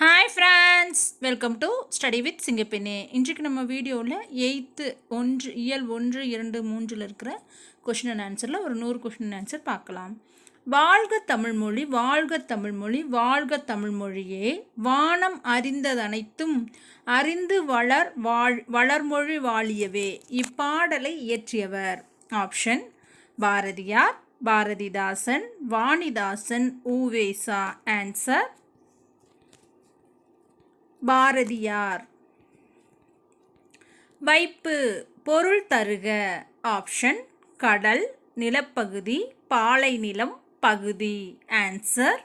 Hi friends welcome to study with Singappenne இன்றைக்கு நம்ம வீடியோவில் எயித்து ஒன்று இயல் ஒன்று இரண்டு மூன்றில் இருக்கிற கொஷின் அண்ட் ஆன்சரில் ஒரு நூறு கொஷின் அண்ட் ஆன்சர் பார்க்கலாம். வாழ்க தமிழ்மொழி வாழ்க தமிழ்மொழி வாழ்க தமிழ்மொழியே வானம் அறிந்ததனைத்தும் அறிந்து வளர் வாழ் வளர்மொழி வாழியவே. இப்பாடலை இயற்றியவர் ஆப்ஷன் பாரதியார் பாரதிதாசன் வாணிதாசன் ஊவேசா. ஆன்சர் பாரதியார். வைப்பு பொருள் தருக. ஆப்ஷன் கடல் நிலப்பகுதி பாலை நிலம் பகுதி. ஆன்சர்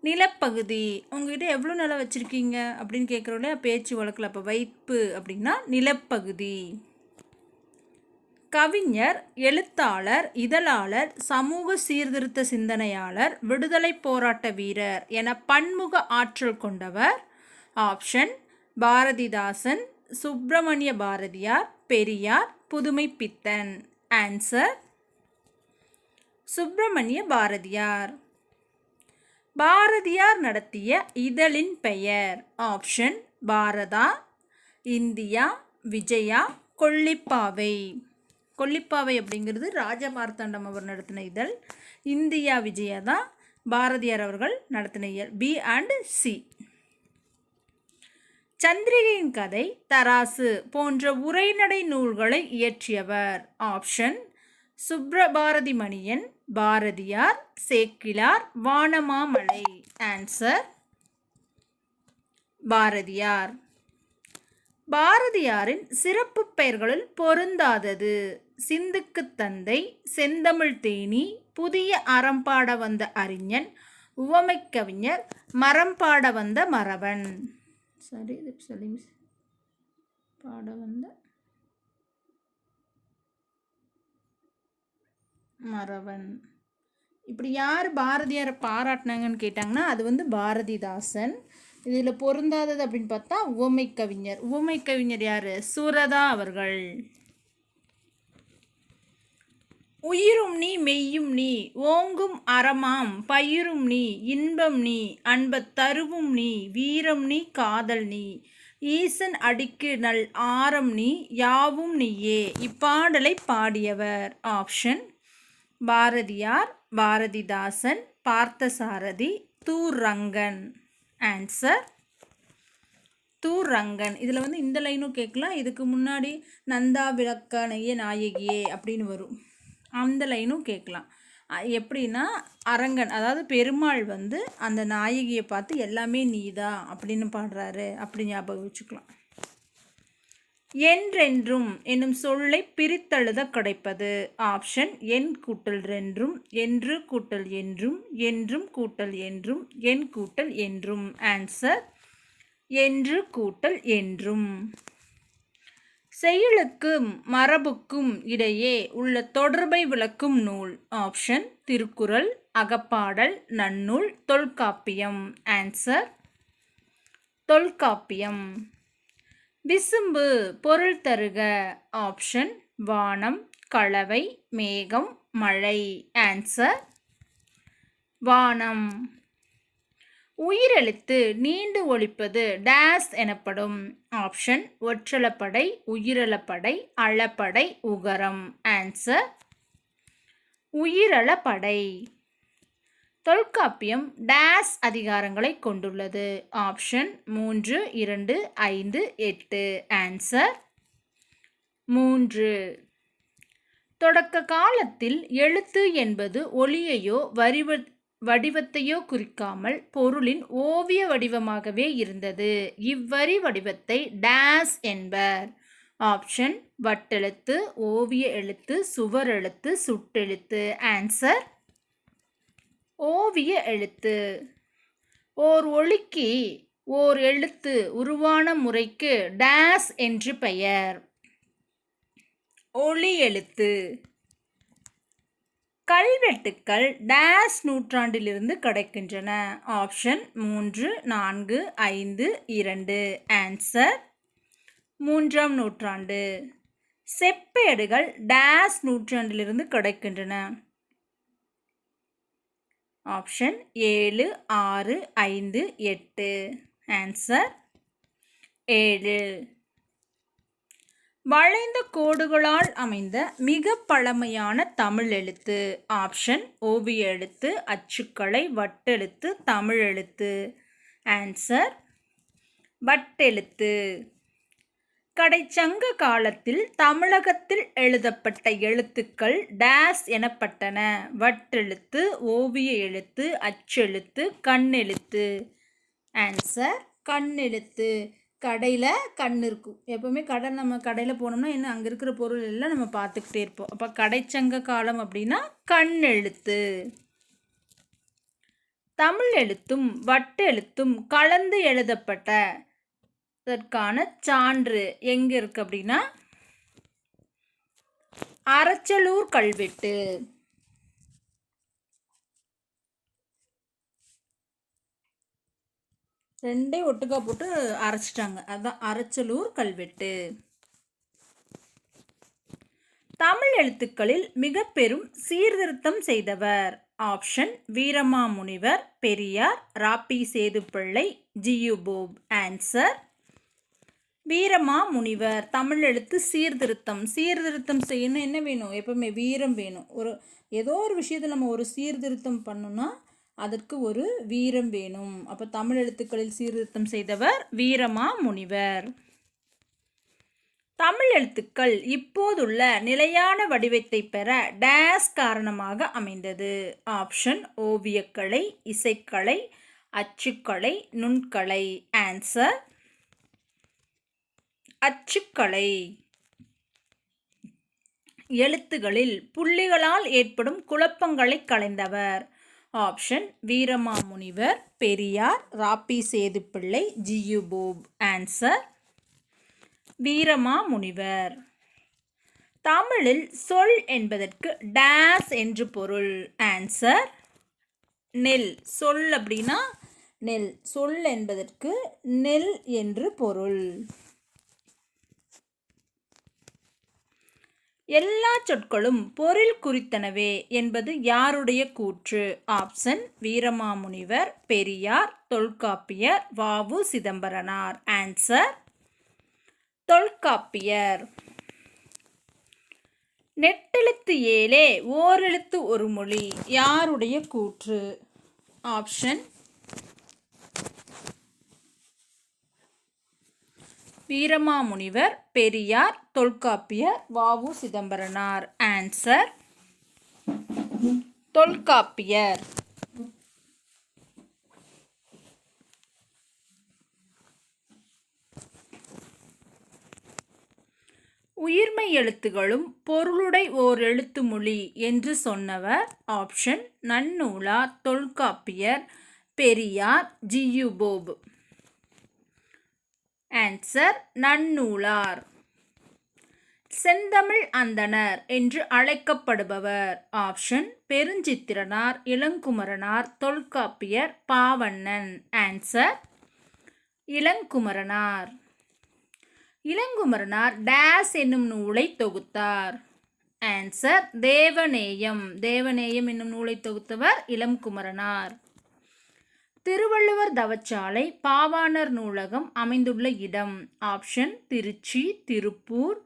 நிலப்பகுதி. உங்ககிட்ட எவ்வளோ நிலம் வச்சுருக்கீங்க? அப்படின்னு கேட்குறோம் பேச்சு வழக்கில். அப்போ வைப்பு அப்படின்னா நிலப்பகுதி. கவிஞர் எழுத்தாளர் இதழாளர் சமூக சீர்திருத்த சிந்தனையாளர் விடுதலை போராட்ட வீரர் என பன்முக ஆற்றல் கொண்டவர் ஆப்ஷன் பாரதிதாசன் சுப்பிரமணிய பாரதியார் பெரியார் புதுமை பித்தன் ஆன்சர் சுப்பிரமணிய பாரதியார். பாரதியார் நடத்திய இதழின் பெயர். Option Bharatha India Vijaya Kollippavai. Kollippavai அப்படிங்கிறது ராஜமார்த்தாண்டம் அவர் நடத்தின இதழ். இந்தியா விஜயா தான் பாரதியார் அவர்கள் நடத்தின இயல். பி அண்ட் சி சந்திரிகையின் கதை தராசு போன்ற உரைநடை நூல்களை இயற்றியவர். ஆப்ஷன் சுப்ரபாரதி மணியன் பாரதியார் சேக்கிலார் வானமாமலை. ஆன்சர் பாரதியார். பாரதியாரின் சிறப்பு பெயர்களில் பொருந்தாதது. சிந்துக்கு தந்தை செந்தமிழ் தேனி புதிய அறம்பாட வந்த அறிஞன் உவமைக்கவிஞர் மரம்பாட வந்த மறவன் சரி இது பாடம் பாட வந்த மறவன் இப்படி யார் பாரதியாரை பாராட்டினாங்கன்னு கேட்டாங்கன்னா அது வந்து பாரதிதாசன். இதில் பொருந்தாதது அப்படின்னு பார்த்தா உவமை கவிஞர் உவமை கவிஞர் யார்? சுரதா அவர்கள். உயிரும் நீ மெய்யும் நீ ஓங்கும் அறமாம் பயிரும் நீ இன்பம் நீ அன்பத் தருவும் நீ வீரம் நீ காதல் நீ. ஈசன் அடிக்கு நல் ஆரம் நீ யாவும் நீயே இப்பாடலை பாடியவர். ஆப்ஷன் பாரதியார் பாரதிதாசன் பார்த்தசாரதி தூரங்கன். ஆன்சர் தூரங்கன். இதில் வந்து இந்த லைனும் கேட்கலாம் இதுக்கு முன்னாடி நந்தா விளக்கணைய நாயகியே அப்படின்னு வரும். அந்த லைனும் கேட்கலாம். எப்படின்னா அரங்கன் அதாவது பெருமாள் வந்து அந்த நாயகியை பார்த்து எல்லாமே நீதா அப்படின்னு பாடுறாரு. அப்படி ஞாபகம் வச்சுக்கலாம். என்றென்றும் என்னும் சொல்லை பிரித்தெழுத கிடைப்பது. ஆப்ஷன் என் கூட்டல் ரென்றும் என்று கூட்டல் என்றும் என்றும் கூட்டல் என்றும் என் கூட்டல் என்றும். ஆன்சர் என்று கூட்டல் என்றும். செயலுக்கும் மரபுக்கும் இடையே உள்ள தொடர்பை விளக்கும் நூல். ஆப்ஷன் திருக்குறள் அகப்பாடல் நன்னூல் தொல்காப்பியம். ஆன்சர் தொல்காப்பியம். விசும்பு பொருள் தருக. ஆப்ஷன் வானம் கலவை மேகம் மழை. ஆன்சர் வானம். உயிரெழுத்து நீண்டு ஒழிப்பது டேஸ் எனப்படும். ஆப்ஷன் ஒற்றளப்படை உயிரளப்படை அளப்படை உகரம். ஆன்சர் உயிரளப்படை தொல்காப்பியம் டேஸ் அதிகாரங்களை கொண்டுள்ளது. ஆப்ஷன் மூன்று இரண்டு ஐந்து எட்டு. ஆன்சர் மூன்று. தொடக்க காலத்தில் எழுத்து என்பது ஒளியையோ வரிவ வடிவத்தையோ குறிக்காமல் பொருளின் ஓவிய வடிவமாகவே இருந்தது. இவ்வரி வடிவத்தை டேஸ் என்பர். ஆப்ஷன் வட்டெழுத்து ஓவிய எழுத்து சுவர் எழுத்து சுட்டெழுத்து. ஆன்சர் ஓவிய எழுத்து. ஓர் ஒளிக்கு ஓர் எழுத்து உருவான முறைக்கு டேஸ் என்று பெயர். ஒளி எழுத்து. கல்வெட்டுக்கள் டேஸ் நூற்றாண்டிலிருந்து கிடைக்கின்றன. ஆப்ஷன் மூன்று நான்கு ஐந்து இரண்டு. ஆன்சர் மூன்றாம் நூற்றாண்டு. செப்பேடுகள் டேஸ் நூற்றாண்டிலிருந்து கிடைக்கின்றன. ஆப்ஷன் ஏழு ஆறு ஐந்து எட்டு. ஆன்சர் ஏழு. வளைந்த கோடுகளால் அமைந்த மிக பழமையான தமிழ் எழுத்து. ஆப்ஷன் ஓவிய எழுத்து அச்சுக்கலை வட்டெழுத்து தமிழ் எழுத்து. ஆன்சர் வட்டெழுத்து. கடைச்சங்க காலத்தில் தமிழகத்தில் எழுதப்பட்ட எழுத்துக்கள் டேஸ் எனப்பட்டன. வட்டெழுத்து ஓவிய எழுத்து அச்செழுத்து கண்ணெழுத்து. ஆன்சர் கண்ணெழுத்து. கடையில் கண் இருக்கும். எப்போவுமே கடை நம்ம கடையில் போனோம்னா என்ன அங்கே இருக்கிற பொருள் எல்லாம் நம்ம பார்த்துக்கிட்டே இருப்போம். அப்போ கடைச்சங்க காலம் அப்படின்னா கண் எழுத்து. தமிழ் எழுத்தும் வட்டெழுத்தும் கலந்து எழுதப்பட்ட அதற்கான சான்று எங்கே இருக்குது அப்படின்னா அரச்சலூர் கல்வெட்டு. ரெண்டே ஒட்டுக்கா போட்டு அரைச்சிட்டாங்க. அதுதான் அரைச்சலூர் கல்வெட்டு. தமிழ் எழுத்துக்களில் மிக பெரும் சீர்திருத்தம் செய்தவர் option Veeramamunivar Periyar ராப்பி Sethupillai G U Pope answer. Veerama Munivar Tamil எழுத்து சீர்திருத்தம். சீர்திருத்தம் செய்யணும் என்ன வேணும்? எப்பவுமே வீரம் வேணும். ஒரு ஏதோ ஒரு விஷயத்தில் நம்ம ஒரு சீர்திருத்தம் பண்ணோன்னா அதற்கு ஒரு வீரம் வேணும். அப்போ தமிழ் எழுத்துக்களில் சீர்திருத்தம் செய்தவர் வீரமா முனிவர். தமிழ் எழுத்துக்கள் இப்போதுள்ள நிலையான வடிவத்தை பெற டேஸ் காரணமாக அமைந்தது. ஆப்ஷன் ஓவியக்கலை இசைக்கலை அச்சுக்கலை நுண்கலை. ஆன்சர் அச்சுக்கலை. எழுத்துகளில் புள்ளிகளால் ஏற்படும் குழப்பங்களை களைந்தவர். Option Veeramamunivar Periyar ராப்பி Sethupillai G U Pope answer Veeramamunivar. தமிழில் சொல் என்பதற்கு டேஸ் என்று பொருள். ஆன்சர் நெல். சொல் அப்படின்னா நெல். சொல் என்பதற்கு நெல் என்று பொருள். எல்லா சொற்களும் பொருள் குறித்தனவே என்பது யாருடைய கூற்று? ஆப்ஷன் வீரமாமுனிவர் பெரியார் தொல்காப்பியர் வாவு சிதம்பரனார். ஆன்சர் தொல்காப்பியர். நெட்டெழுத்து ஏழே ஓரெழுத்து ஒரு மொழி. யாருடைய கூற்று? ஆப்ஷன் வீரமாமுனிவர் பெரியார் தொல்காப்பியர் வாவு சிதம்பரனார். ஆன்சர் தொல்காப்பியர். உயிர்மை எழுத்துகளும் பொருளுடை ஓர் எழுத்து மொழி என்று சொன்னவர். Option Nannoolar Tholkappiyar Periyar G U Pope answer Nannoolar. செந்தமிழ் அந்தணர் என்று அழைக்கப்படுபவர். Option Perunchithiranar Ilangumaranar Tholkappiyar Pavannan. Answer Ilangumaranar. Ilangumaranar dash என்னும் நூலை தொகுத்தார். ஆன்சர் தேவநேயம். தேவநேயம் என்னும் நூலை தொகுத்தவர் இளங்குமரனார். திருவள்ளுவர் தவச்சாலை பாவாணர் நூலகம் அமைந்துள்ள இடம். ஆப்ஷன் திருச்சி திருப்பூர்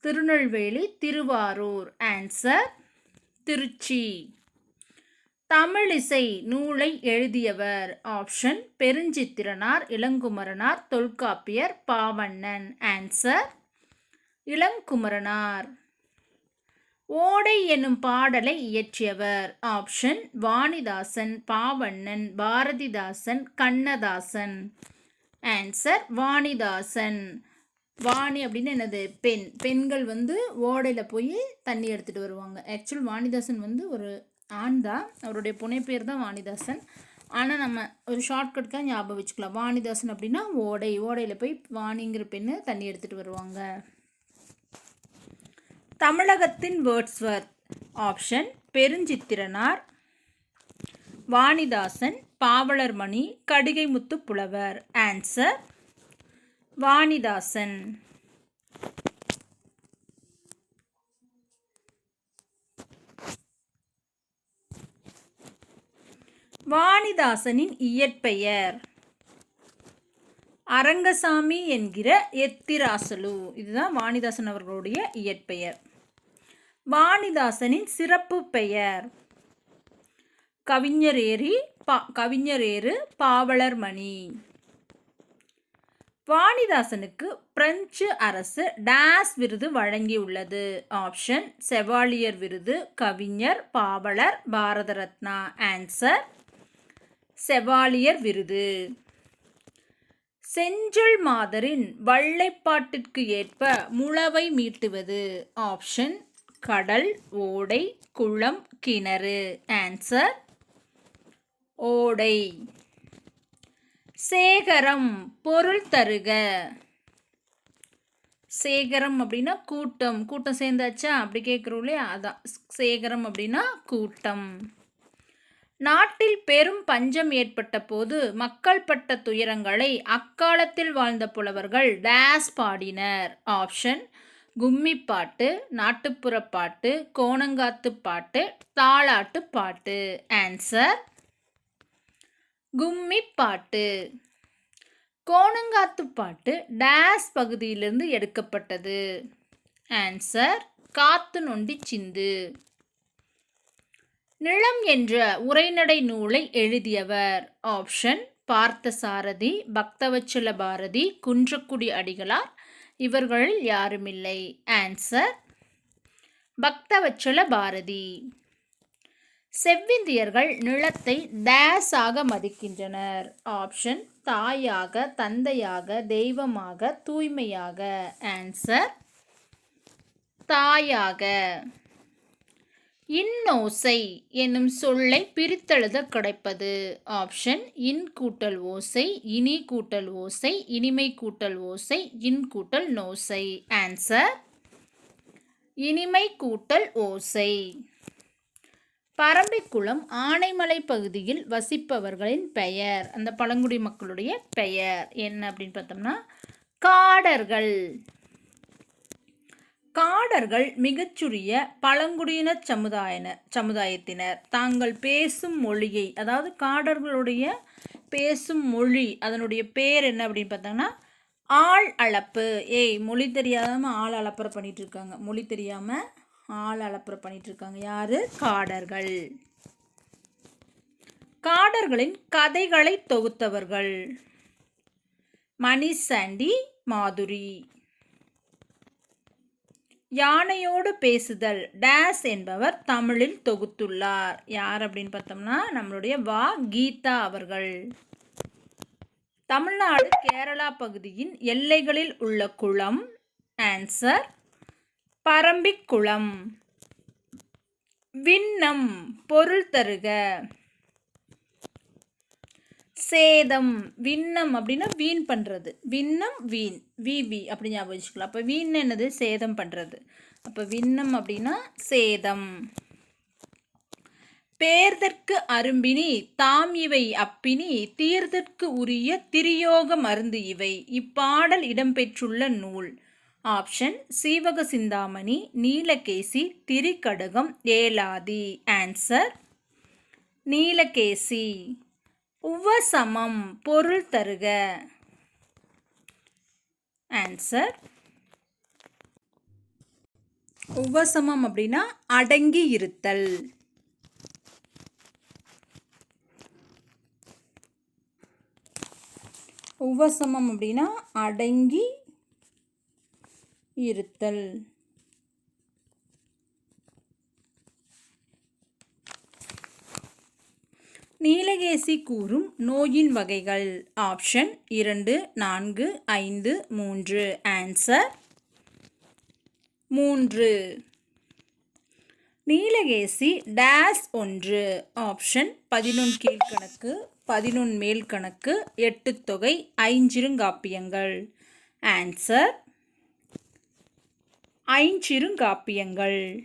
திருநெல்வேலி திருவாரூர். ஆன்சர் திருச்சி. தமிழிசை நூலை எழுதியவர். ஆப்ஷன் பெருஞ்சித்திரனார் இளங்குமரனார் தொல்காப்பியர் பாவண்ணன். ஆன்சர் இளங்குமரனார். ஓடை என்னும் பாடலை இயற்றியவர். ஆப்ஷன் வாணிதாசன் பாவண்ணன் பாரதிதாசன் கண்ணதாசன். ஆன்சர் வாணிதாசன். வாணி அப்படின்னு என்னது? பெண். பெண்கள் வந்து ஓடையில் போய் தண்ணி எடுத்துகிட்டு வருவாங்க. ஆக்சுவல் வாணிதாசன் வந்து ஒரு ஆண் தான் அவருடைய புனைப்பேர் தான் வாணிதாசன். ஆனால் நம்ம ஒரு ஷார்ட்கட்காக ஞாபகம் வச்சுக்கலாம். வாணிதாசன் அப்படின்னா ஓடை. ஓடையில் போய் வாணிங்கிற பெண்ணு தண்ணி எடுத்துகிட்டு வருவாங்க. தமிழகத்தின் Wordsworth option Perunchithiranar Vanidasan Pavalarmani Kadigaimuthu Pulavar. Answer Vanidasan. வாணிதாசனின் இயற்பெயர் அரங்கசாமி என்கிற எத்திராசலு. இதுதான் வாணிதாசன் அவர்களுடைய இயற்பெயர். வாணிதாசனின் சிறப்பு பெயர். கவிஞரேரி பா கவிஞரேறு பாவலர்மணி. வாணிதாசனுக்கு பிரெஞ்சு அரசு டேஸ் விருது வழங்கியுள்ளது. ஆப்ஷன் செவாலியர் விருது கவிஞர் பாவலர் பாரத ரத்னா ஆன்சர் செவாலியர் விருது. செஞ்சொல் மாதரின் வள்ளைப்பாட்டிற்கு ஏற்ப முளவை மீட்டுவது. ஆப்ஷன் கடல் ஓடை குளம் கிணறு. ஆன்சர் ஓடை. சேகரம் பொருள் தருக. சேகரம் அப்படின்னா கூட்டம். கூட்டம் சேர்ந்தாச்சா? அப்படி கேட்குறோம் இல்லையா? அதான். சேகரம் அப்படின்னா கூட்டம். நாட்டில் பெரும் பஞ்சம் ஏற்பட்ட போது மக்கள் பட்ட துயரங்களை அக்காலத்தில் வாழ்ந்த புலவர்கள் டேஸ் பாடினர். ஆப்ஷன் கும்மி பாட்டு நாட்டுப்புற பாட்டு கோணங்காத்து பாட்டு தாளாட்டு பாட்டு. ஆன்சர் கும்மி பாட்டு கோணங்காத்து பாட்டு டேஸ் பகுதியிலிருந்து எடுக்கப்பட்டது. ஆன்சர் காத்து நொண்டி சிந்து. நிலம் என்ற உரைநடை நூலை எழுதியவர். ஆப்ஷன் பார்த்தசாரதி பக்தவச்சல பாரதி குன்றக்குடி அடிகளார் இவர்களில் யாருமில்லை. ஆன்சர் பக்தவச்சல பாரதி. செவ்விந்தியர்கள் நிலத்தை டேஸாக மதிக்கின்றனர். ஆப்ஷன் தாயாக தந்தையாக தெய்வமாக தூய்மையாக. ஆன்சர் தாயாக. இன்னோசை என்னும் சொல்லை பிரித்தெழுத கிடைப்பது. ஆப்ஷன் இன் கூட்டல் ஓசை இனி கூட்டல் ஓசை இனிமை கூட்டல் ஓசை இன் கூட்டல் நோசை. ஆன்சர் இனிமை கூட்டல் ஓசை. பரம்பிக்குளம் ஆனைமலை பகுதியில் வசிப்பவர்களின் பெயர். அந்த பழங்குடி மக்களுடைய பெயர். என்ன அப்படின்னு பார்த்தோம்னா காடர்கள். காடர்கள் மிகச்சுரிய பழங்குடியின சமுதாயினர் சமுதாயத்தினர். தாங்கள் பேசும் மொழியை அதாவது காடர்களுடைய பேசும் மொழி அதனுடைய பேர் என்ன அப்படின்னு பார்த்தாங்கன்னா ஆள் அளப்பு. ஏய் மொழி தெரியாமல் ஆள் அளப்புற பண்ணிட்டு இருக்காங்க மொழி தெரியாமல் ஆள் அளப்புற பண்ணிட்டு இருக்காங்க யார்? காடர்கள். காடர்களின் கதைகளை தொகுத்தவர்கள். மணி சாண்டி மாதுரி. யானையோடு பேசுதல் டேஸ் என்பவர் தமிழில் தொகுத்துள்ளார். யார் அப்படின்னு பார்த்தோம்னா நம்மளுடைய வா. கீதா அவர்கள். தமிழ்நாடு கேரளா பகுதியின் எல்லைகளில் உள்ள குளம். ஆன்சர் பரம்பிக்குளம். விண்ணம் பொருள் தருக. சேதம் விண்ணம் அப்படின்னா வீண் பண்ணுறது விண்ணம் வீண். V V. அப்படி ஞாபகம் வச்சுக்கலாம். அப்போ வீண் என்னது? சேதம் பண்ணுறது அப்போ விண்ணம் அப்படின்னா சேதம். பேர்தற்கு அரும்பினி தாம் இவை அப்பினி தீர்தற்கு உரிய திரியோக மருந்து இவை. இப்பாடல் இடம்பெற்றுள்ள நூல். ஆப்ஷன் சீவக சிந்தாமணி நீலகேசி திரிகடகம் ஏலாதி. ஆன்சர் நீலகேசி. உவசமம் பொருள் தருக. ஆன்சர் உவசமம் அப்படின்னா அடங்கி இருத்தல். உவசமம் அப்படின்னா அடங்கி இருத்தல். நீலகேசி கூறும் நோயின் வகைகள். ஆப்ஷன் இரண்டு நான்கு ஐந்து மூன்று. ஆன்சர் மூன்று. நீலகேசி டேஸ் ஒன்று. ஆப்ஷன் பதினொன் கீழ்கணக்கு பதினொன் மேல் கணக்கு எட்டு தொகை ஐஞ்சிருங்காப்பியங்கள். ஆன்சர் ஐஞ்சிருங்காப்பியங்கள்.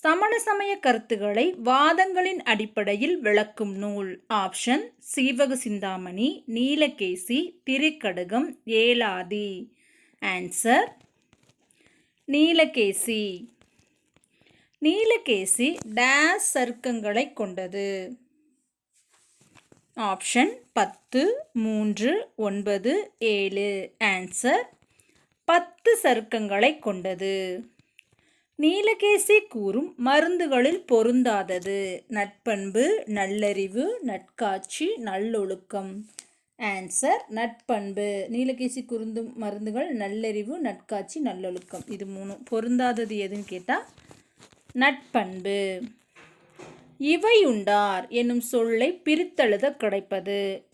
சமண சமய கருத்துக்களை வாதங்களின் அடிப்படையில் விளக்கும் நூல். Option Seevaka Chinthamani Neelakesi Thirikadugam Elathi. Answer Neelakesi. Neelakesi dash சர்க்கங்களை கொண்டது. ஆப்ஷன் பத்து மூன்று ஒன்பது ஏழு. ஆன்சர் பத்து சருக்கங்களை கொண்டது. நீலகேசி கூறும் மருந்துகளில் பொருந்தாதது. நட்பண்பு நல்லறிவு நட்காட்சி நல்லொழுக்கம். ஆன்சர் நட்பண்பு. நீலகேசி குருந்தும் மருந்துகள் நல்லறிவு நட்காட்சி நல்லொழுக்கம். இது மூணு பொருந்தாதது எதுன்னு கேட்டால் நட்பண்பு. இவை உண்டார் என்னும் சொல்லை பிரித்தெழுத கிடைப்பது.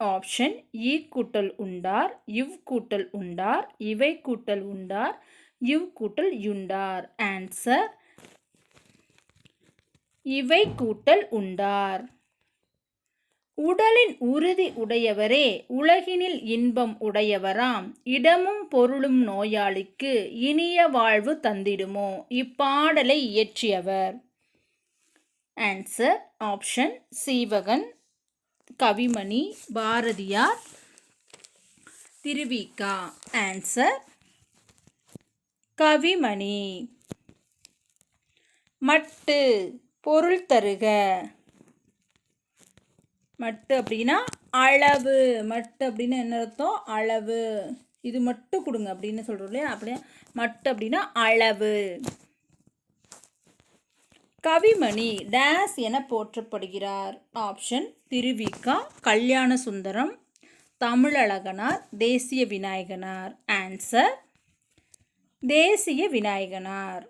ஆப்ஷன் ஈ கூட்டல் உண்டார் இவ் கூட்டல் உண்டார் இவை கூட்டல் உண்டார் இவ் கூட்டல் யுண்டார். ஆன்சர் இவை கூட்டல் உண்டார். உடலின் உறுதி உடையவரே உலகினில் இன்பம் உடையவராம். இடமும் பொருளும் நோயாளிக்கு இனிய வாழ்வு தந்திடுமோ? இப்பாடலை இயற்றியவர். Answer option Seevagan. Kavimani. Bharathiyar. Thiruvika answer Kavimani. மட்டு பொருள் தருக. மட்டு அப்படின்னா அளவு. மட்டு அப்படின்னு என்ன அர்த்தம்? அளவு. இது மட்டும் கொடுங்க அப்படின்னு சொல்கிறோம் இல்லையா? அப்படியே மட்டு அப்படின்னா அளவு. கவிமணி டேஸ் என போற்றப்படுகிறார். ஆப்ஷன் திருவிக்கா கல்யாண சுந்தரம் தமிழழகனார் தேசிய விநாயகனார். ஆன்சர் தேசிய விநாயகனார்.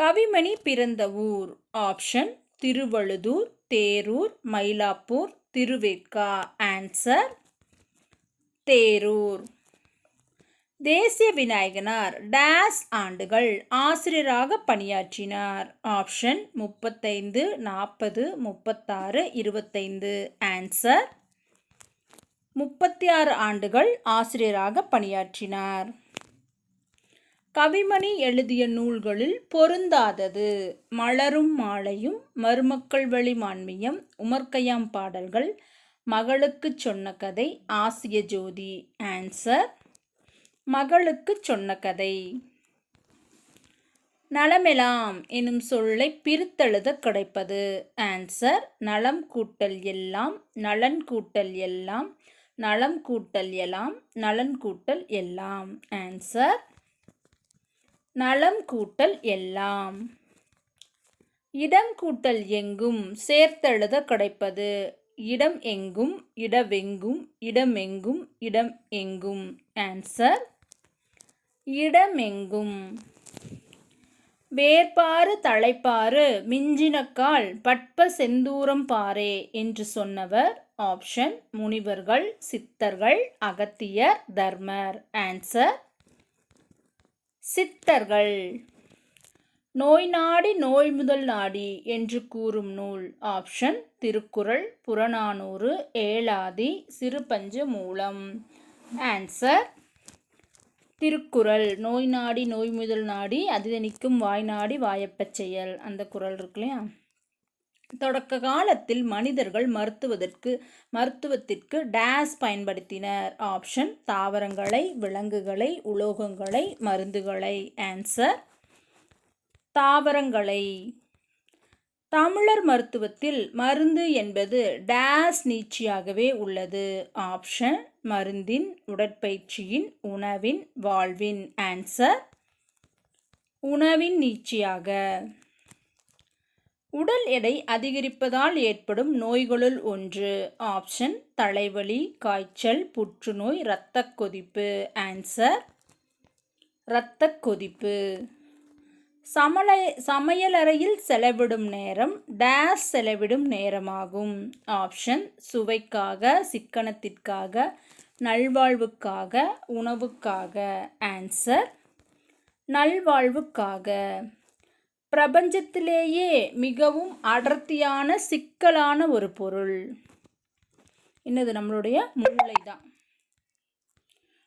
கவிமணி பிறந்த ஊர். Option Thiruvazhuthur Theroor Mylapore Thiruvekka answer Theroor. Desiya Vinayaganar dash ஆண்டுகள் ஆசிரியராக பணியாற்றினார். ஆப்ஷன் முப்பத்தைந்து நாற்பது முப்பத்தாறு இருபத்தைந்து. ஆன்சர் முப்பத்தி ஆறு ஆண்டுகள் ஆசிரியராக பணியாற்றினார். கவிமணி எழுதிய நூல்களில் பொருந்தாதது. மலரும் மாலையும் மருமக்கள் வழி மான்மியம் உமர்கையாம் பாடல்கள் மகளுக்கு சொன்ன கதை ஆசிய ஜோதி. ஆன்சர் மகளுக்கு சொன்ன கதை. நலமெலாம் எனும் சொல்லை பிரித்தெழுத கிடைப்பது. ஆன்சர் நலம் கூட்டல் எல்லாம் நலன் கூட்டல் எல்லாம் நலம் கூட்டல் எல்லாம் நலன் கூட்டல் எல்லாம். ஆன்சர் நலம் கூட்டல் எல்லாம். இடம் கூட்டல் எங்கும் சேர்த்தெழுத கிடைப்பது. இடம் எங்கும் இடவெங்கும் இடமெங்கும் இடம் எங்கும். ஆன்சர் இடமெங்கும். வேர்பாறு தலைப்பாறு மிஞ்சினக்கால் பட்ப செந்தூரம் பாரே என்று சொன்னவர். ஆப்ஷன் முனிவர்கள் சித்தர்கள் அகத்தியர் தர்மர். ஆன்சர் சித்தர்கள். நோய் நாடி நோய் முதல் நாடி என்று கூறும் நூல் ஆப்ஷன் திருக்குறள் புறநானூறு ஏழாதி சிறுபஞ்ச மூலம். ஆன்சர் திருக்குறள். நோய் நாடி நோய் முதல் நாடி அதிதனிக்கும் வாய் நாடி வாயப்பச் செயல். அந்த குறள் இருக்கு இல்லையா? தொடக்க காலத்தில் மனிதர்கள் மருத்துவதற்கு மருத்துவத்திற்கு டேஸ் பயன்படுத்தினர். ஆப்ஷன் தாவரங்களை விலங்குகளை உலோகங்களை மருந்துகளை. ஆன்சர் தாவரங்களை. தமிழர் மருத்துவத்தில் மருந்து என்பது டேஸ் நீட்சியாகவே உள்ளது. ஆப்ஷன் மருந்தின் உடற்பயிற்சியின் உணவின் வாழ்வின். ஆன்சர் உணவின் நீட்சியாக. உடல் எடை அதிகரிப்பதால் ஏற்படும் நோய்களுள் ஒன்று. ஆப்ஷன் தலைவலி காய்ச்சல் புற்றுநோய் இரத்த கொதிப்பு ஆன்சர் இரத்த கொதிப்பு சமலை சமையலறையில் செலவிடும் நேரம் டேஸ் செலவிடும் நேரமாகும். ஆப்ஷன் சுவைக்காக சிக்கனத்திற்காக நல்வாழ்வுக்காக உணவுக்காக. ஆன்சர் நல்வாழ்வுக்காக. பிரபஞ்சத்திலேயே மிகவும் அடர்த்தியான சிக்கலான ஒரு பொருள். என்னது நம்மளுடைய மூளை தான்.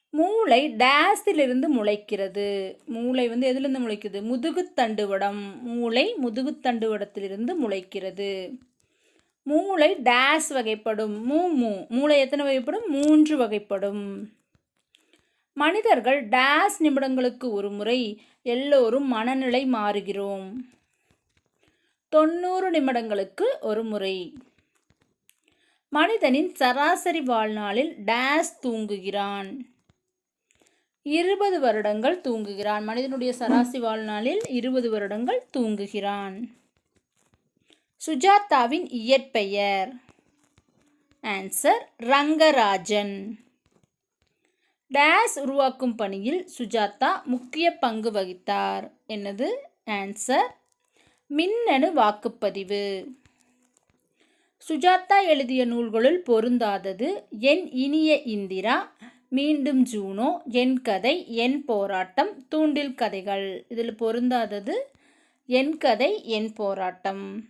மூளை டேஸிலிருந்து முளைக்கிறது. மூளை வந்து எதுலேருந்து முளைக்குது? முதுகுத்தண்டுவடம் மூளை முதுகுத்தண்டுவடத்திலிருந்து முளைக்கிறது. மூளை டேஸ் வகைப்படும். மூ மூ. மூளை எத்தனை வகைப்படும்? மூன்று வகைப்படும். மனிதர்கள் டேஸ் நிமிடங்களுக்கு ஒரு முறை எல்லோரும் மனநிலை மாறுகிறோம். தொண்ணூறு நிமிடங்களுக்கு ஒரு முறை. மனிதனின் சராசரி வாழ்நாளில் டேஸ் தூங்குகிறான். இருபது வருடங்கள் தூங்குகிறான். மனிதனுடைய சராசரி வாழ்நாளில் இருபது வருடங்கள் தூங்குகிறான். சுஜாதாவின் இயற்பெயர். ஆன்சர் ரங்கராஜன். டேஸ் உருவாக்கும் பணியில் சுஜாதா முக்கிய பங்கு வகித்தார். என்னது? ஆன்சர் மின்னணு வாக்குப்பதிவு. சுஜாதா எழுதிய நூல்களுள் பொருந்தாதது என் இனிய இந்திரா மீண்டும் ஜூனோ என் கதை என் போராட்டம் தூண்டில் கதைகள். இதில் பொருந்தாதது என் கதை என் போராட்டம்.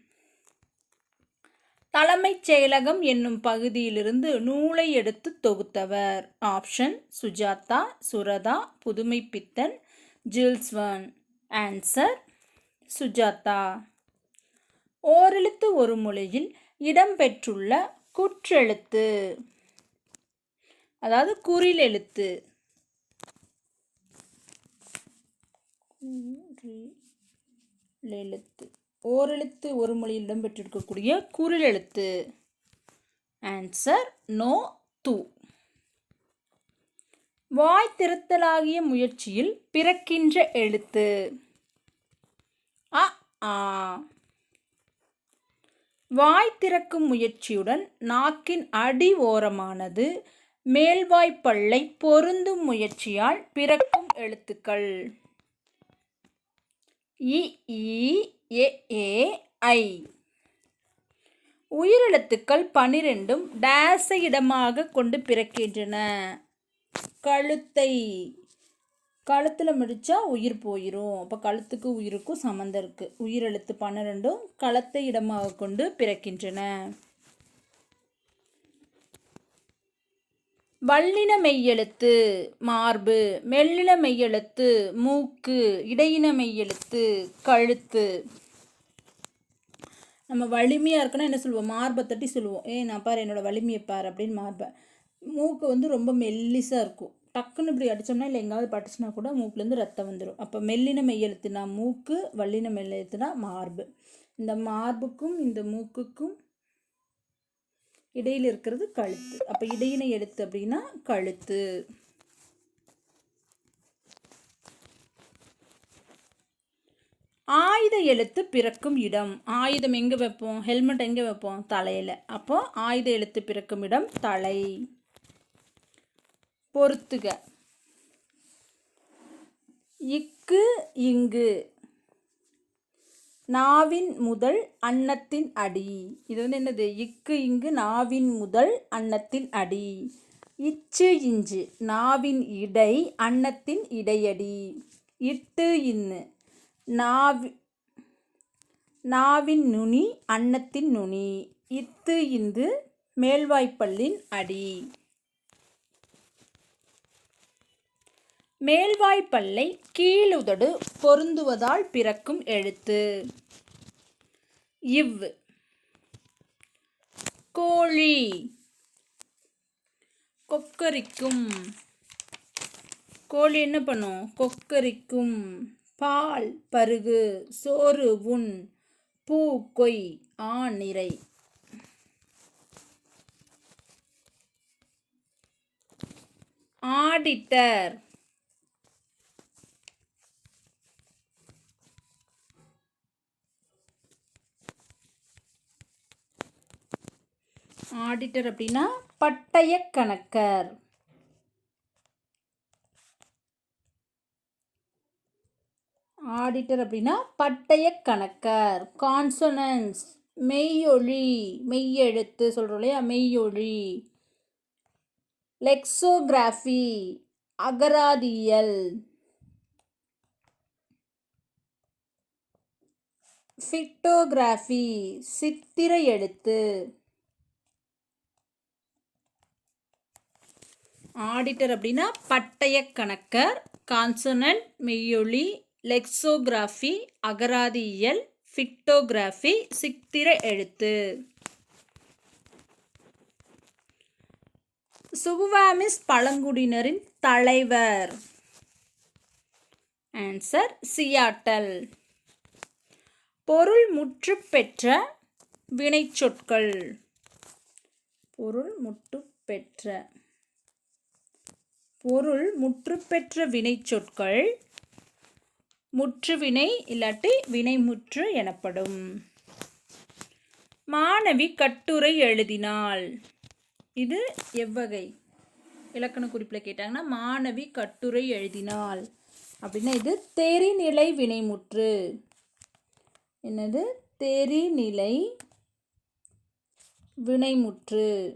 தலைமைச் செயலகம் என்னும் பகுதியிலிருந்து நூலை எடுத்து தொகுத்தவர். ஆப்ஷன் சுஜாதா சுரதா புதுமை பித்தன் ஜில்ஸ்வன். ஆன்சர் சுஜாதா. ஓரெழுத்து ஒரு மொழியில் இடம்பெற்றுள்ள குற்றெழுத்து. அதாவது குறில் எழுத்து. எழுத்து. ஓரெழுத்து ஒரு மொழியில் இடம்பெற்றிருக்கக்கூடிய குறில் எழுத்து. ஆன்சர் நோ தூ வாய் திறத்தலாகிய முயற்சியில் பிறக்கின்ற எழுத்து. அ ஆ. வாய் திறக்கும் முயற்சியுடன் நாக்கின் அடி ஓரமானது மேல்வாய்ப்பல்லை பொருந்தும் முயற்சியால் பிறக்கும் எழுத்துக்கள். இஇஏஏஐ உயிரெழுத்துக்கள் பனிரெண்டும் டேஸை இடமாக கொண்டு பிறக்கின்றன. கழுத்தை. கழுத்தில் முடித்தா உயிர் போயிடும் அப்போ கழுத்துக்கு உயிருக்கும் சம்மந்தம் இருக்குது உயிரெழுத்து பன்னிரெண்டும் களத்தை இடமாக கொண்டு பிறக்கின்றன. வல்லின மெய்யெழுத்து மார்பு மெல்லின மெய்யெழுத்து மூக்கு இடையின மெய்யெழுத்து கழுத்து. நம்ம வலிமையாக இருக்குன்னா என்ன சொல்லுவோம்? மார்பை தட்டி சொல்லுவோம். ஏ நான் பாரு என்னோட வலிமையை பாரு அப்படின்னு மார்பை. மூக்கு வந்து ரொம்ப மெல்லிசாக இருக்கும். டக்குன்னு இப்படி அடித்தோம்னா இல்லை எங்காவது பட்டுச்சுனா கூட மூக்குலேருந்து ரத்தம் வந்துடும் அப்போ மெல்லின மெய்யெழுத்துனா மூக்கு வல்லின மெய்யெழுத்துனா மார்பு. இந்த மார்புக்கும் இந்த மூக்குக்கும் இடையில் இருக்கிறது கழுத்து. அப்போ இடையினை எழுத்து அப்படின்னா கழுத்து. ஆயுத எழுத்து பிறக்கும் இடம். ஆயுதம் எங்கே வைப்போம்? ஹெல்மெட் எங்கே வைப்போம்? தலையில். அப்போ ஆயுத எழுத்து பிறக்கும் இடம் தலை. பொறுத்துக. இக்கு இங்கு. நாவின் முதல் அன்னத்தின் அடி. இது வந்து என்னது? இக்கு இங்கு நாவின் முதல் அன்னத்தின் அடி. இச்சு இஞ்சு நாவின் இடை அன்னத்தின் இடையடி. இட்டு இன்னு நாவி நாவின் நுனி அன்னத்தின் நுனி. இத்து இந்து மேல்வாய்ப்பல்லின் அடி. மேல்வாய்ப்பல்லை கீழுதடு பொருந்துவதால் பிறக்கும் எழுத்து. இவ். கோழி. கொக்கரிக்கும். கோழி என்ன பண்ணும்? கொக்கரிக்கும். பால் பருகு சோறு உண் பூ கொய் ஆநிறை ஆடிட்டர். ஆடிட்டர் அப்படின்னா பட்டய கணக்கர். ஆடிட்டர் அப்படின்னா பட்டய கணக்கர். கான்சனன்ஸ் மெய்யொழி மெய்யெழுத்து சொல்கிறோம் இல்லையா? மெய்யொழி லெக்ஸோகிராஃபி அகராதியல் ஃபிட்டோகிராஃபி சித்திர எழுத்து. ஆடிட்டர் அப்படின்னா பட்டய கணக்கர் கான்சனன்ட் மெய்யொளி லெக்ஸோகிராஃபி அகராதியியல் ஃபிட்டோகிராஃபி சித்திர எழுத்து. சுகுவாமிஸ் பழங்குடியினரின் தலைவர். Answer Seattle. பொருள் முற்று பெற்ற வினைச்சொற்கள். பொருள் முற்று பெற்ற பொருள் முற்றுப்பெற்ற வினைச்சொற்கள் முற்றுவினை இல்லாட்டி வினைமுற்று எனப்படும். மாணவி கட்டுரை எழுதினாள். இது எவ்வகை? இலக்கண குறிப்பில் கேட்டாங்கன்னா மாணவி கட்டுரை எழுதினாள். அப்படின்னா இது தெரிநிலை வினைமுற்று. என்னது? தெரிநிலை வினைமுற்று.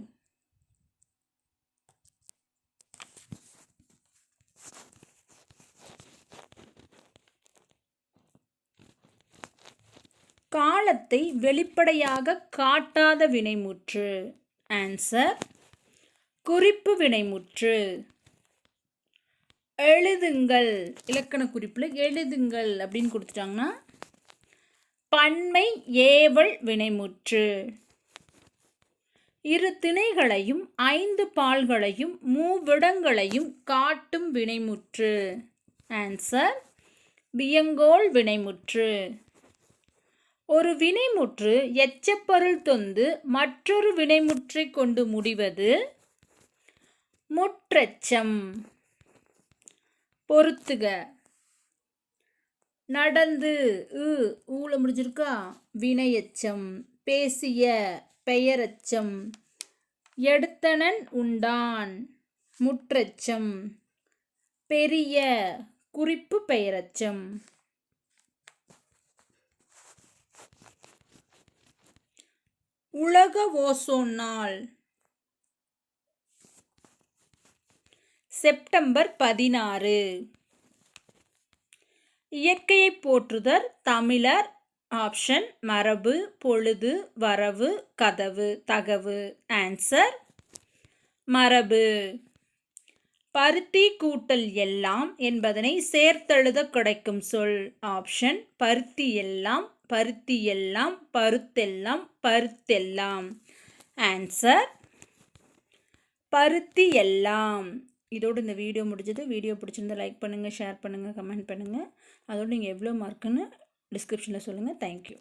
காலத்தை வெளிப்படையாக காட்டாத வினைமுற்று. ஆன்சர் குறிப்பு வினைமுற்று. எழுதுங்கள். இலக்கண குறிப்பில் எழுதுங்கள் அப்படின்னு கொடுத்துட்டாங்கன்னா பன்மை ஏவல் வினைமுற்று. இரு திணைகளையும் ஐந்து பால்களையும் மூவிடங்களையும் காட்டும் வினைமுற்று. ஆன்சர் வியங்கோல் வினைமுற்று. ஒரு வினைமுற்று எச்சப்பொருள் தொந்து மற்றொரு வினைமுற்றை கொண்டு முடிவது முற்றச்சம். பொருத்துக நடந்து உ ஊழ முடிஞ்சிருக்கா? வினையச்சம். பேசிய பெயரச்சம். எடுத்தனன் உண்டான். முற்றச்சம். பெரிய குறிப்பு பெயரச்சம். உலக ஓசோன் நாள். செப்டம்பர் பதினாறு. இயற்கையை போற்றுதல் தமிழர். ஆப்ஷன் மரபு பொழுது வரவு கதவு தகவு. ஆன்சர் மரபு. பருத்தி கூட்டல் எல்லாம் என்பதனை சேர்த்தெழுத கிடைக்கும் சொல். ஆப்ஷன் பருத்தி எல்லாம் பருத்தி எல்லாம் பருத்தெல்லாம் பருத்தெல்லாம். ஆன்சர் பருத்தி எல்லாம் இதோடு இந்த வீடியோ முடிஞ்சது. வீடியோ பிடிச்சிருந்தா லைக் பண்ணுங்கள் ஷேர் பண்ணுங்கள் கமெண்ட் பண்ணுங்கள் அதோடு நீங்கள் எவ்வளோ மார்க்குன்னு டிஸ்கிரிப்ஷனில் சொல்லுங்கள் தேங்க்யூ